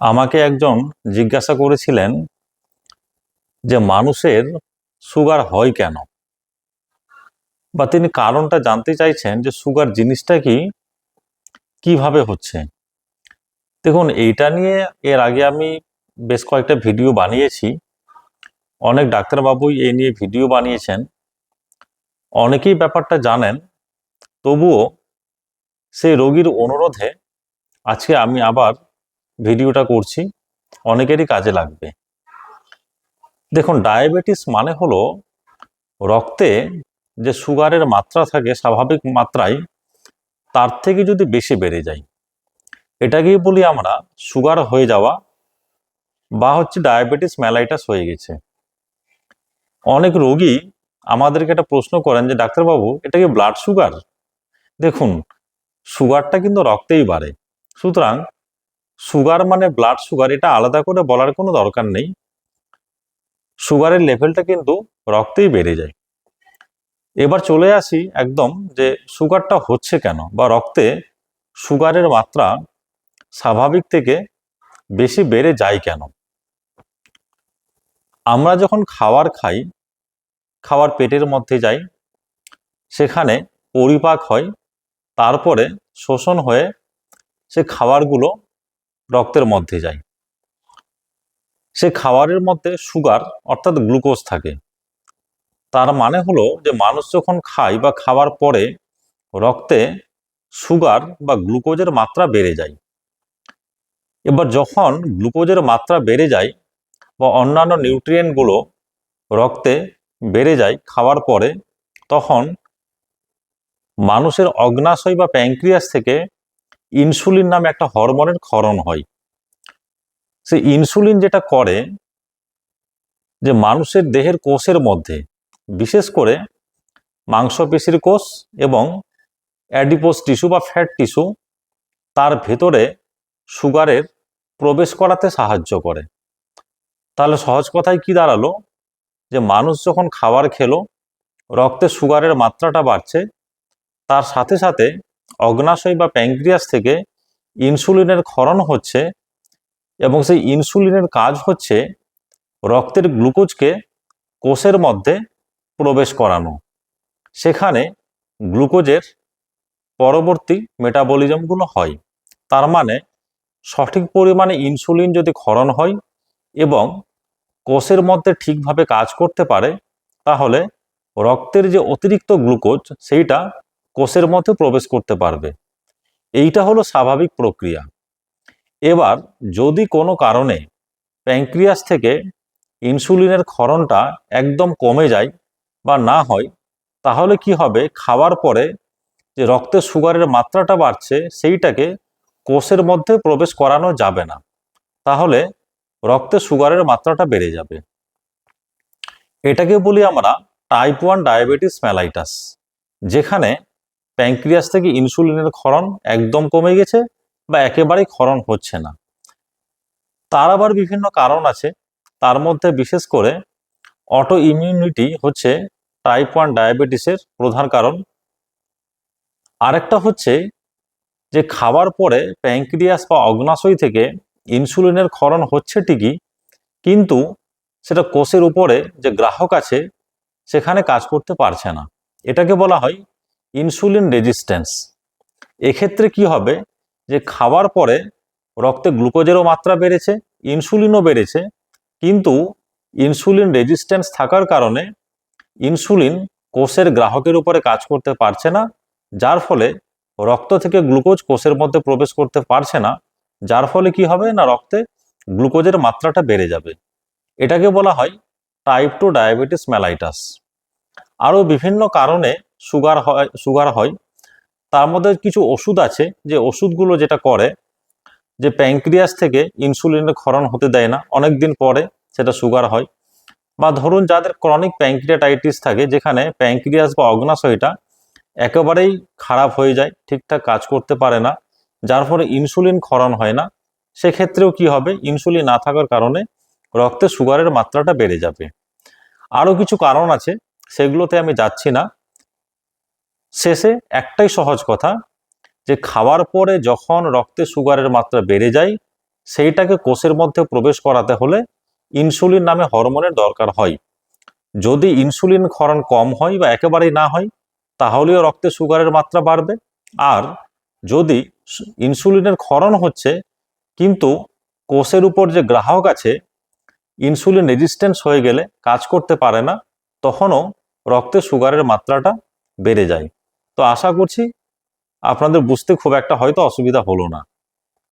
আমাকে একজন জিজ্ঞাসা করেছিলেন যে মানুষের সুগার হয় কেন? বা তিনি কারণটা জানতে চাইছেন যে সুগার জিনিসটা কি? কীভাবে হচ্ছে? দেখুন, এইটা নিয়ে এর আগে আমি বেশ কয়েকটা ভিডিও বানিয়েছি। অনেক ডাক্তারবাবুই এই নিয়ে ভিডিও বানিয়েছেন। অনেকেই ব্যাপারটা জানেন, তবুও সেই রোগীর অনুরোধে আজকে আমি আবার ভিডিওটা করছি, অনেকেরই কাজে লাগবে। দেখুন, ডায়াবেটিস মানে হলো রক্তে যে সুগারের মাত্রা থাকে, স্বাভাবিক মাত্রায়, তার থেকে যদি বেশি বেড়ে যায়। এটাকেই বলি আমরা, সুগার হয়ে যাওয়া বা হচ্ছে ডায়াবেটিস ম্যালাইটাস হয়ে গেছে। অনেক রোগী আমাদেরকে একটা প্রশ্ন করেন যে, ডাক্তারবাবু, এটা কি ব্লাড সুগার দেখুন সুগারটা কিন্তু রক্তেই বাড়ে। সুতরাং সুগার মানে ব্লাড সুগার এটা আলাদা করে বলার কোনো দরকার নেই। সুগারের লেভেলটা কিন্তু রক্তেই বেড়ে যায়। এবার চলে আসি একদম যে সুগারটা হচ্ছে কেন বা রক্তে সুগারের মাত্রা স্বাভাবিক থেকে বেশি বেড়ে যায় কেন? আমরা যখন খাবার খাই, খাবার পেটের মধ্যে যাই, সেখানে পরিপাক হয়, তারপরে শোষণ হয়ে সে খাবারগুলো রক্তের মধ্যে যায়। সে খাবারের মধ্যে সুগার অর্থাৎ গ্লুকোজ থাকে। তার মানে হলো যে মানুষ যখন খায় বা খাওয়ার পরে রক্তে সুগার বা গ্লুকোজের মাত্রা বেড়ে যায়। এবার যখন গ্লুকোজের মাত্রা বেড়ে যায় বা অন্যান্য নিউট্রিয়েন্টগুলো রক্তে বেড়ে যায় খাওয়ার পরে, তখন মানুষের অগ্নাশয় বা প্যাঙ্ক্রিয়াস থেকে ইনসুলিন নামে একটা হরমোনের ক্ষরণ হয়। সেই ইনসুলিন যেটা করে যে মানুষের দেহের কোষের মধ্যে, বিশেষ করে মাংসপেশির কোষ এবং অ্যাডিপোস টিস্যু বা ফ্যাট টিস্যু, তার ভেতরে সুগারের প্রবেশ করাতে সাহায্য করে। তাহলে সহজ কথায় কি দাঁড়াল? যে মানুষ যখন খাবার খেলো, রক্তে সুগারের মাত্রাটা বাড়ছে, তার সাথে সাথে অগ্নাশয় বা প্যাঙ্ক্রিয়াস থেকে ইনসুলিনের ক্ষরণ হচ্ছে এবং সেই ইনসুলিনের কাজ হচ্ছে রক্তের গ্লুকোজকে কোষের মধ্যে প্রবেশ করানো। সেখানে গ্লুকোজের পরবর্তী মেটাবলিজমগুলো হয়। তার মানে সঠিক পরিমাণে ইনসুলিন যদি ক্ষরণ হয় এবং কোষের মধ্যে ঠিকভাবে কাজ করতে পারে, তাহলে রক্তের যে অতিরিক্ত গ্লুকোজ, সেইটা কোষের মধ্যে প্রবেশ করতে পারবে। এইটা হলো স্বাভাবিক প্রক্রিয়া। এবার যদি কোনো কারণে প্যাঙ্ক্রিয়াস থেকে ইনসুলিনের ক্ষরণটা একদম কমে যায় বা না হয়, তাহলে কি হবে? খাওয়ার পরে যে রক্তে সুগারের মাত্রাটা বাড়ছে, সেইটাকে কোষের মধ্যে প্রবেশ করানো যাবে না। তাহলে রক্তে সুগারের মাত্রাটা বেড়ে যাবে। এটাকে বলি আমরা টাইপ ওয়ান ডায়াবেটিস ম্যালাইটাস যেখানে প্যাঙ্ক্রিয়াস থেকে ইনসুলিনের ক্ষরণ একদম কমে গেছে বা একেবারেই ক্ষরণ হচ্ছে না। তার আবার বিভিন্ন কারণ আছে। তার মধ্যে বিশেষ করে অটো ইমিউনিটি হচ্ছে টাইপ ওয়ান ডায়াবেটিসের প্রধান কারণ। আরেকটা হচ্ছে যে খাবার পরে প্যাঙ্ক্রিয়াস বা অগ্নাশয় থেকে ইনসুলিনের ক্ষরণ হচ্ছে ঠিকই, কিন্তু সেটা কোষের উপরে যে গ্রাহক আছে, সেখানে কাজ করতে পারছে না। এটাকে বলা হয় ইনসুলিন রেজিস্ট্যান্স। এক্ষেত্রে কি হবে? যে খাওয়ার পরে রক্তে গ্লুকোজেরও মাত্রা বেড়েছে, ইনসুলিনও বেড়েছে, কিন্তু ইনসুলিন রেজিস্ট্যান্স থাকার কারণে ইনসুলিন কোষের গ্রাহকের উপরে কাজ করতে পারছে না, যার ফলে রক্ত থেকে গ্লুকোজ কোষের মধ্যে প্রবেশ করতে পারছে না, যার ফলে কি হবে না রক্তে গ্লুকোজের মাত্রাটা বেড়ে যাবে। এটাকে বলা হয় টাইপ টু ডায়াবেটিস ম্যালাইটাস আরও বিভিন্ন কারণে সুগার হয় সুগার হয়। তার মধ্যে কিছু ওষুধ আছে যে ওষুধগুলো যেটা করে যে প্যাঙ্ক্রিয়াস থেকে ইনসুলিনের ক্ষরণ হতে দেয় না অনেক দিন পরে সেটা সুগার হয়। বা ধরুন যাদের ক্রনিক প্যাঙ্ক্রিয়াটাইটিস থাকে, যেখানে প্যাঙ্ক্রিয়াস বা অগ্নাশয়টা একেবারেই খারাপ হয়ে যায়, ঠিকঠাক কাজ করতে পারে না, যার ফলে ইনসুলিন ক্ষরণ হয় না, সেক্ষেত্রেও কি হবে? ইনসুলিন না থাকার কারণে রক্তে সুগারের মাত্রাটা বেড়ে যাবে। আরও কিছু কারণ আছে, সেগুলোতে আমি যাচ্ছি না। শেষে একটাই সহজ কথা যে খাওয়ার পরে যখন রক্তে সুগারের মাত্রা বেড়ে যায়, সেইটাকে কোষের মধ্যে প্রবেশ করাতে হলে ইনসুলিন নামে হরমোনের দরকার হয়। যদি ইনসুলিন ক্ষরণ কম হয় বা একেবারেই না হয়, তাহলেও রক্তে সুগারের মাত্রা বাড়বে। আর যদি ইনসুলিনের ক্ষরণ হচ্ছে, কিন্তু কোষের উপর যে গ্রাহক আছে, ইনসুলিন রেজিস্ট্যান্স হয়ে গেলে কাজ করতে পারে না, তখনও রক্তে সুগারের মাত্রাটা বেড়ে যায়। তো আশা করছি আপনাদের বুঝতে খুব একটা হয়তো অসুবিধা হলো না।